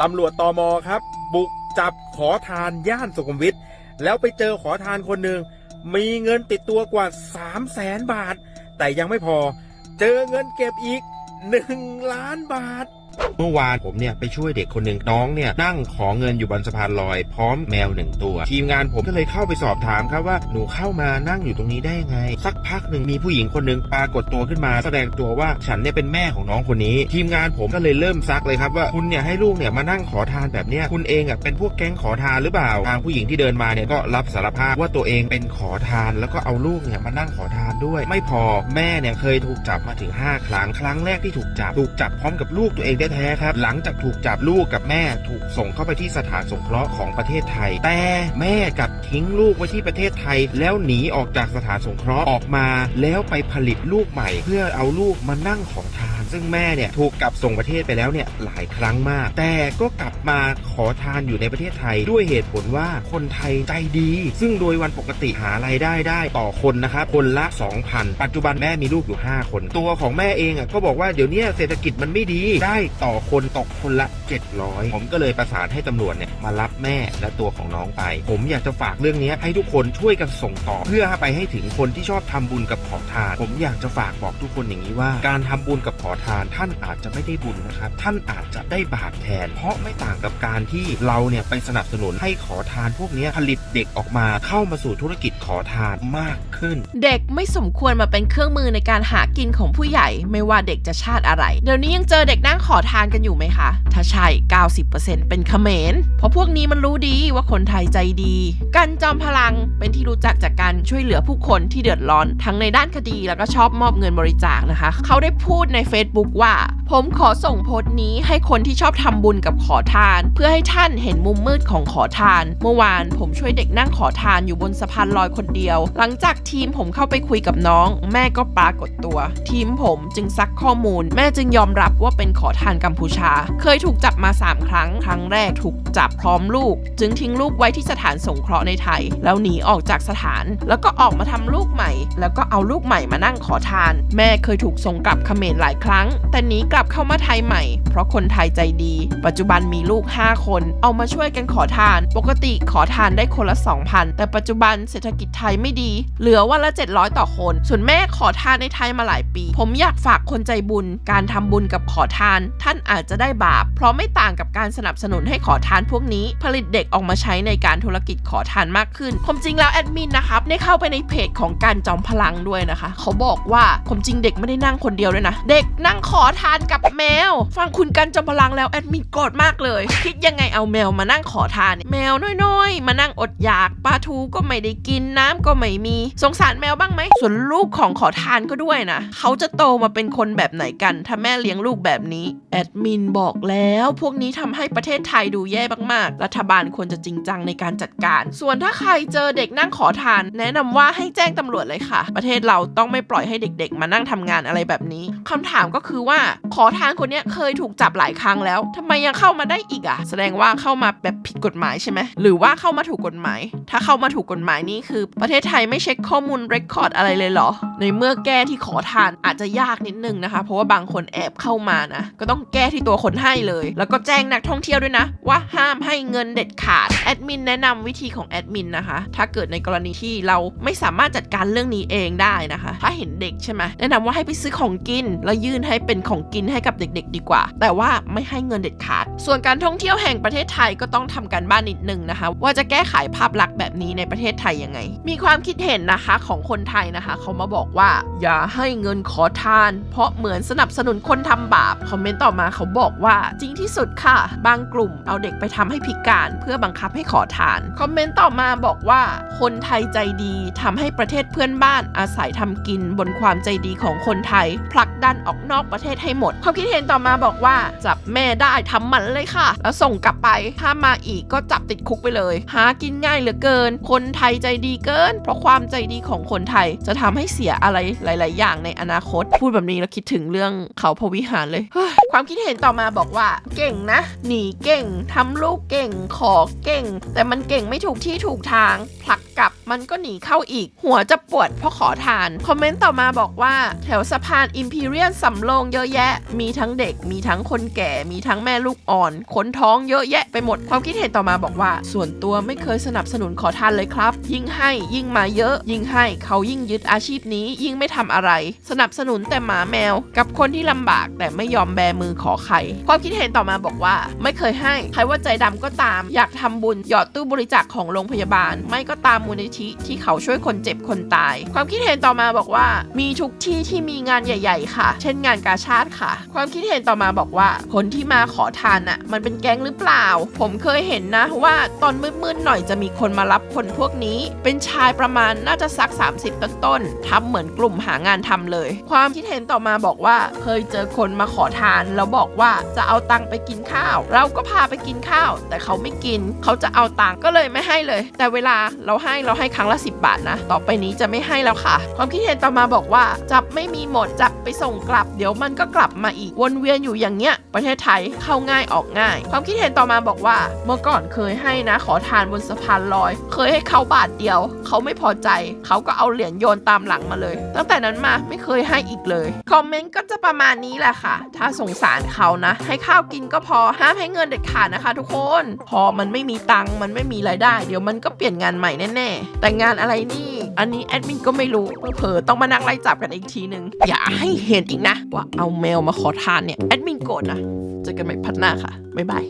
ตำรวจตอมอครับ บุกจับขอทานย่านสุขุมวิทแล้วไปเจอขอทานคนหนึ่งมีเงินติดตัวกว่า 3 0 0แสนบาท แต่ยังไม่พอ เจอเงินเก็บอีก 1 ล้านบาท เมื่อวานผมเนี่ยไปช่วยเด็กคนหนึ่งน้องเนี่ยนั่งขอเงินอยู่บนสะพานลอย พร้อมแมวหนึ่งตัว ทีมงานผมก็เลยเข้าไปสอบถามครับว่าหนูเข้ามานั่งอยู่ตรงนี้ได้ไง สักพักหนึ่งมีผู้หญิงคนหนึ่งปรากฏตัวขึ้นมา แสดงตัวว่าฉันเนี่ยเป็นแม่ของน้องคนนี้ ทีมงานผมก็เลยเริ่มซักเลยครับว่าคุณเนี่ยให้ลูกเนี่ยมานั่งขอทานแบบเนี้ยคุณเองอะเป็นพวกแก๊งขอทานหรือเปล่าทางผู้หญิงที่เดินมาเนี่ยก็รับสารภาพว่าตัวเองเป็นขอทาน แล้วก็เอาลูกเนี่ยมานั่งขอทานด้วย ไม่พอแม่เนี่ยเคยถูกจับมาถึง 5 ครั้งครั้งแรกที่ถูกจับถูกจับพร้อมกับลูกตัวเองแท้ๆครับ หลังจากถูกจับลูกกับแม่ถูกส่งเข้าไปที่สถานสงเคราะห์ของประเทศไทย แต่แม่กลับทิ้งลูกไว้ที่ประเทศไทย แล้วหนีออกจากสถานสงเคราะห์ออกมา แล้วไปผลิตลูกใหม่ เพื่อเอาลูกมานั่งของทาน ซึ่งแม่เนี่ยถูกกลับส่งประเทศไปแล้วเนี่ยหลายครั้งมาก แต่ก็กลับมาขอทานอยู่ในประเทศไทย ด้วยเหตุผลว่าคนไทยใจดี ซึ่งโดยวันปกติหารายได้ได้ต่อคนนะครับคนละ 2,000 ปัจจุบันแม่มีลูกอยู่ 5 คน ตัวของแม่เองอะก็บอกว่าเดี๋ยวนี้เศรษฐกิจมันไม่ดีได้ต่อคนตกคนละ 700 ผมก็เลยประสานให้ตำรวจเนี่ยมารับแม่และตัวของน้องไป ผมอยากจะฝากเรื่องนี้ให้ทุกคนช่วยกันส่งต่อ เพื่อไปให้ถึงคนที่ชอบทำบุญกับขอทาน ผมอยากจะฝากบอกทุกคนอย่างนี้ว่า การทำบุญกับขอทาน ท่านอาจจะไม่ได้บุญนะครับ ท่านอาจจะได้บาปแทน เพราะไม่ต่างกับการที่เราเนี่ยไปสนับสนุนให้ขอทานพวกนี้ผลิตเด็กออกมาเข้ามาสู่ธุรกิจขอทานมากขึ้น เด็กไม่สมควรมาเป็นเครื่องมือในการหากินของผู้ใหญ่ ไม่ว่าเด็กจะชาติอะไร เดี๋ยวนี้ยังเจอเด็กนั่งขอทานกันอยู่ไหมคะ ถ้าใช่ 90%เป็นเขมร เพราะพวกนี้มันรู้ดีว่าคนไทยใจดี กันจอมพลังเป็นที่รู้จักจากการช่วยเหลือผู้คนที่เดือดร้อน ทั้งในด้านคดีแล้วก็ชอบมอบเงินบริจาคนะคะ เขาได้พูดใน Facebook ว่า ผมขอส่งโพสต์นี้ให้คนที่ชอบทำบุญกับขอทาน เพื่อให้ท่านเห็นมุมมืดของขอทาน เมื่อวานผมช่วยเด็กนั่งขอทานอยู่บนสะพานลอยคนเดียว หลังจากทีมผมเข้าไปคุยกับน้อง แม่ก็ปรากฏตัว ทีมผมจึงซักข้อมูล แม่จึงยอมรับว่าเป็นขอทานกัมพูชา เคยถูกจับมา 3 ครั้ง ครั้งแรกถูกจับพร้อมลูก จึงทิ้งลูกไว้ที่สถานสงเคราะห์ในไทย แล้วหนีออกจากสถาน แล้วก็ออกมาทำลูกใหม่ แล้วก็เอาลูกใหม่มานั่งขอทาน แม่เคยถูกส่งกลับเขมรหลายครั้ง แต่หนีกลับับเข้ามาไทยใหม่ เพราะคนไทยใจดี ปัจจุบันมีลูก 5 คน เอามาช่วยกันขอทาน ปกติขอทานได้คนละ 2,000 แต่ปัจจุบันเศรษฐกิจไทยไม่ดี เหลือวันละ 700 ต่อคน ส่วนแม่ขอทานในไทยมาหลายปี ผมอยากฝากคนใจบุญ การทำบุญกับขอทาน ท่านอาจจะได้บาป เพราะไม่ต่างกับการสนับสนุนให้ขอทานพวกนี้ ผลิตเด็กออกมาใช้ในการธุรกิจขอทานมากขึ้นผมจริงแล้วแอดมินนะครับได้เข้าไปในเพจของการจอมพลังด้วยนะคะ เขาบอกว่าผมจริงเด็กไม่ได้นั่งคนเดียวด้วยนะ เด็กนั่งขอทานกับแมว ฟังคุณกันจอมพลังแล้วแอดมินโกรธมากเลย คิดยังไงเอาแมวมานั่งขอทาน แมวน้อยๆ มานั่งอดอยากปลาทูก็ไม่ได้กินน้ำก็ไม่มี สงสารแมวบ้างไหม ส่วนลูกของขอทานก็ด้วยนะ เขาจะโตมาเป็นคนแบบไหนกัน ถ้าแม่เลี้ยงลูกแบบนี้ แอดมินบอกแล้ว พวกนี้ทำให้ประเทศไทยดูแย่มากๆ รัฐบาลควรจะจริงจังในการจัดการ ส่วนถ้าใครเจอเด็กนั่งขอทาน แนะนำว่าให้แจ้งตำรวจเลยค่ะ ประเทศเราต้องไม่ปล่อยให้เด็ก ๆ มานั่งทำงานอะไรแบบนี้คำถามก็คือว่าขอทานคนเนี้ยเคยถูกจับหลายครั้งแล้วทำไมยังเข้ามาได้อีกอะ่ะ แสดงว่าเข้ามาแบบผิดกฎหมายใช่ไหมหรือว่าเข้ามาถูกกฎหมาย ถ้าเข้ามาถูกกฎหมายนี่คือ ประเทศไทยไม่เช็คข้อมูลเรคคอร์ดอะไรเลยเหรอ ในเมื่อแก้ที่ขอทานอาจจะยากนิดนึงนะคะ เพราะว่าบางคนแอบเข้ามานะ ก็ต้องแก้ที่ตัวคนให้เลย แล้วก็แจ้งนักท่องเที่ยวด้วยนะ ว่าห้ามให้เงินเด็ดขาดแอดมินแนะนำวิธีของแอดมินนะคะ ถ้าเกิดในกรณีที่เราไม่สามารถจัดการเรื่องนี้เองได้นะคะ ถ้าเห็นเด็กใช่ไหมแนะนำว่าให้ไปซื้อของกินแล้วยื่นให้เป็นของกินให้กับเด็กๆ ดีกว่า แต่ว่าไม่ให้เงินเด็ดขาด ส่วนการท่องเที่ยวแห่งประเทศไทยก็ต้องทำการบ้านนิดนึงนะคะ ว่าจะแก้ไขภาพลักษณ์แบบนี้ในประเทศไทยยังไง มีความคิดเห็นนะคะของคนไทยนะคะ เขามาบอกว่า อย่าให้เงินขอทาน เพราะเหมือนสนับสนุนคนทำบาปคอมเมนต์ต่อมาเขาบอกว่าจริงที่สุดค่ะ บางกลุ่มเอาเด็กไปทำให้พิการเพื่อบังคับให้ขอทานคอมเมนต์ต่อมาบอกว่า คนไทยใจดีทำให้ประเทศเพื่อนบ้านอาศัยทำกินบนความใจดีของคนไทยผลักดันออกนอกประเทศให้หมดความคิดเห็นต่อมาบอกว่าจับแม่ได้ทำมันเลยค่ะ แล้วส่งกลับไปถ้ามาอีกก็จับติดคุกไปเลย หากินง่ายเหลือเกิน คนไทยใจดีเกิน เพราะความใจดีของคนไทยจะทำให้เสียอะไรหลาย ๆ อย่างในอนาคต พูดแบบนี้แล้วคิดถึงเรื่องเขาพวิหารเลยเฮ้ยความคิดเห็นต่อมาบอกว่า เก่งนะ หนีเก่งทำลูกเก่ง ขอเก่ง แต่มันเก่งไม่ถูกที่ถูกทางผลัก กลับ มันก็หนีเข้าอีก หัวจะปวดเพราะขอทาน คอมเมนต์ต่อมาบอกว่า แถวสะพานอิมพีเรียลสำโรงเยอะแยะ มีทั้งเด็ก มีทั้งคนแก่ มีทั้งแม่ลูกอ่อนคนท้องเยอะแยะไปหมด ความคิดเห็นต่อมาบอกว่า ส่วนตัวไม่เคยสนับสนุนขอทานเลยครับ ยิ่งให้ยิ่งมาเยอะ ยิ่งให้เขายิ่งยึดอาชีพนี้ ยิ่งไม่ทำอะไร สนับสนุนแต่หมาแมว กับคนที่ลำบากแต่ไม่ยอมแบมือขอใครความคิดเห็นต่อมาบอกว่า ไม่เคยให้ ใครว่าใจดำก็ตาม อยากทำบุญหยอดตู้บริจาคของโรงพยาบาล ไม่ก็ตามมูลนิธิที่เขาช่วยคนเจ็บคนตาย ความคิดเห็นต่อมาบอกว่า มีทุกที่ที่มีงานใหญ่ ๆ ค่ะ เช่นงานกาชาติค่ะ ความคิดเห็นต่อมาบอกว่า คนที่มาขอทานน่ะ มันเป็นแก๊งหรือเปล่า ผมเคยเห็นนะว่าตอนมืดๆหน่อยจะมีคนมารับคนพวกนี้ เป็นชายประมาณน่าจะสัก 30 ต้นๆทำเหมือนกลุ่มหางานทำเลย ความคิดเห็นต่อมาบอกว่า เคยเจอคนมาขอทานแล้วบอกว่าจะเอาตังค์ไปกินข้าว เราก็พาไปกินข้าว แต่เขาไม่กิน เขาจะเอาตังค์ก็เลยไม่ให้เลย แต่เวลาเราให้เราให้ครั้งละ 10 บาทนะ ต่อไปนี้จะไม่ให้แล้วค่ะ ความคิดเห็นต่อมาบอกว่า จับไม่มีหมดจับไปส่งกลับ เดี๋ยวมันก็กลับมาอีกวนเวียนอยู่อย่างเงี้ย ประเทศไทยเข้าง่ายออกง่าย ความคิดเห็นต่อมาบอกว่า เมื่อก่อนเคยให้นะ ขอทานบนสะพานลอย เคยให้เขาบาทเดียว เขาไม่พอใจ เขาก็เอาเหรียญโยนตามหลังมาเลย ตั้งแต่นั้นมาไม่เคยให้อีกเลย คอมเมนต์ก็จะประมาณนี้แหละค่ะ ถ้าสงสารเขานะ ให้ข้าวกินก็พอ ห้ามให้เงินเด็ดขาดนะคะ ทุกคน พอมันไม่มีตังค์ มันไม่มีรายได้ เดี๋ยวมันก็เปลี่ยนงานใหม่แน่แต่งานอะไรนี่ อันนี้แอดมินก็ไม่รู้เผลอต้องมานั่งไล่จับกันอีกทีหนึ่งอย่าให้เห็นอีกนะ ว่าเอาแมวมาขอทานเนี่ย แอดมินโกรธนะ เจอกันใหม่พัดหน้าค่ะ บ๊ายบาย